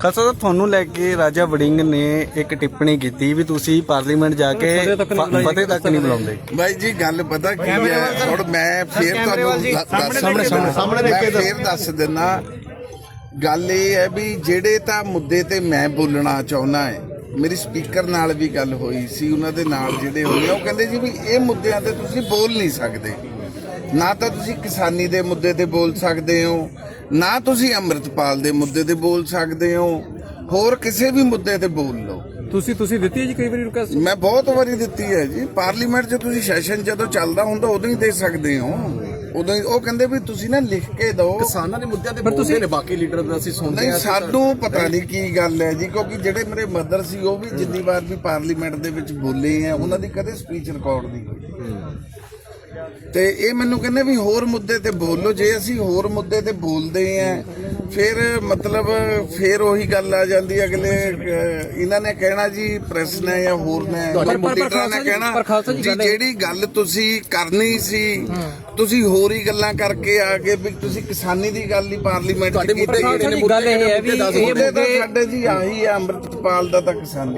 ਖਾਲਸਾ ਸਾਹਿਬ ਤੁਹਾਨੂੰ ਲੈ ਕੇ ਰਾਜਾ ਵੜਿੰਗ ਨੇ ਇੱਕ ਟਿੱਪਣੀ ਕੀਤੀ ਵੀ ਤੁਸੀਂ ਪਾਰਲੀਮੈਂਟ ਜਾ ਕੇ ਫਤਿਹ ਤੱਕ ਨਹੀਂ ਬੁਲਾਉਂਦੇ। ਬਾਈ ਜੀ ਗੱਲ ਪਤਾ ਕੀ ਹੈ? ਹੁਣ ਮੈਂ ਫੇਰ ਤੁਹਾਨੂੰ ਦੱਸ ਸਾਹਮਣੇ ਸਾਹਮਣੇ ਮੈਂ ਫੇਰ ਦੱਸ ਦਿੰਦਾ ਗੱਲ ਇਹ ਹੈ ਵੀ ਜਿਹੜੇ ਤਾਂ ਮੁੱਦੇ ਤੇ ਮੈਂ ਬੋਲਣਾ ਚਾਹੁੰਦਾ ਹੈ ਮੇਰੀ ਸਪੀਕਰ ਨਾਲ ਵੀ ਗੱਲ ਹੋਈ ਸੀ ਉਹਨਾਂ ਦੇ ਨਾਲ ਜਿਹੜੇ ਹੋਏ ਉਹ ਕਹਿੰਦੇ ਜੀ ਵੀ ਇਹ ਮੁੱਦਿਆਂ ਤੇ ਤੁਸੀਂ ਬੋਲ ਨਹੀਂ ਸਕਦੇ। ਨਾ ਤਾਂ ਤੁਸੀਂ ਕਿਸਾਨੀ ਦੇ ਮੁੱਦੇ ਤੇ ਬੋਲ ਸਕਦੇ ਹੋ ਨਾ ਤੁਸੀਂ ਅੰਮ੍ਰਿਤਪਾਲ ਦੇ ਮੁੱਦੇ ਤੇ ਬੋਲ ਸਕਦੇ ਹੋ ਹੋਰ ਕਿਸੇ ਵੀ ਮੁੱਦੇ ਤੇ ਬੋਲ ਲਓ। ਤੁਸੀਂ ਤੁਸੀਂ ਦਿੱਤੀ ਹੈ ਜੀ ਕਈ ਵਾਰੀ ਰਿਕੁਐਸਟ ਮੈਂ ਬਹੁਤ ਵਾਰੀ ਦਿੱਤੀ ਹੈ ਜੀ। ਪਾਰਲੀਮੈਂਟ 'ਚ ਤੁਸੀਂ ਸੈਸ਼ਨ ਜਦੋਂ ਚੱਲਦਾ ਹੁੰਦਾ ਉਦੋਂ ਹੀ ਦੇ ਸਕਦੇ ਹੋ। ਉਦੋਂ ਹੀ ਉਹ ਕਹਿੰਦੇ ਵੀ ਤੁਸੀਂ ਨਾ ਲਿਖ ਕੇ ਦਿਓ ਕਿਸਾਨਾਂ ਦੇ ਮੁੱਦਿਆਂ ਤੇ ਬੋਲਦੇ ਨੇ ਬਾਕੀ ਲੀਡਰ ਦਾ ਅਸੀਂ ਸੁਣਦੇ ਨਹੀਂ ਹਾਂ। ਸਾਨੂੰ ਪਤਾ ਨਹੀਂ ਕੀ ਗੱਲ ਹੈ ਜੀ ਕਿਉਂਕਿ ਜਿਹੜੇ ਮੇਰੇ ਮਦਰ ਸੀ ਉਹ ਵੀ ਜਿੰਨੀ ਵਾਰ ਵੀ ਪਾਰਲੀਮੈਂਟ ਦੇ ਵਿੱਚ ਬੋਲੇ ਆ ਉਹਨਾਂ ਦੀ ਕਦੇ ਸਪੀਚ ਰਿਕਾਰਡ ਨਹੀਂ ਹੋਈ। ਤੇ ਇਹ ਮੈਨੂੰ ਕਹਿੰਦੇ ਵੀ ਹੋਰ ਮੁੱਦੇ ਤੇ ਬੋਲੋ ਜੇ ਅਸੀਂ ਹੋਰ ਮੁੱਦੇ ਤੇ ਬੋਲਦੇ ਆ ਫਿਰ ਮਤਲਬ ਫਿਰ ਉਹੀ ਗੱਲ ਆ ਜਾਂਦੀ ਅਗਲੇ ਇਹਨਾਂ ਨੇ ਕਹਿਣਾ ਜੀ ਪ੍ਰੈਸ ਨੇ ਜਾਂ ਹੋਰ ਨੇ ਖਾਲਸਾ ਨੇ ਕਹਿਣਾ ਜੀ ਜਿਹੜੀ ਗੱਲ ਤੁਸੀਂ ਕਰਨੀ ਸੀ ਤੁਸੀਂ ਹੋਰ ਹੀ ਗੱਲਾਂ ਕਰਕੇ ਆ ਕੇ ਵੀ ਤੁਸੀਂ ਕਿਸਾਨੀ ਦੀ ਗੱਲ ਹੀ ਪਾਰਲੀਮੈਂਟ 'ਚ ਕੀਤੀ ਗੱਲ ਇਹ ਹੈ ਵੀ ਇਹ ਮੁੱਦੇ ਸਾਡੇ ਜੀ ਆਹੀ ਆ ਅੰਮ੍ਰਿਤਪਾਲ ਦਾ ਤਾਂ ਕਿਸਾਨੀ।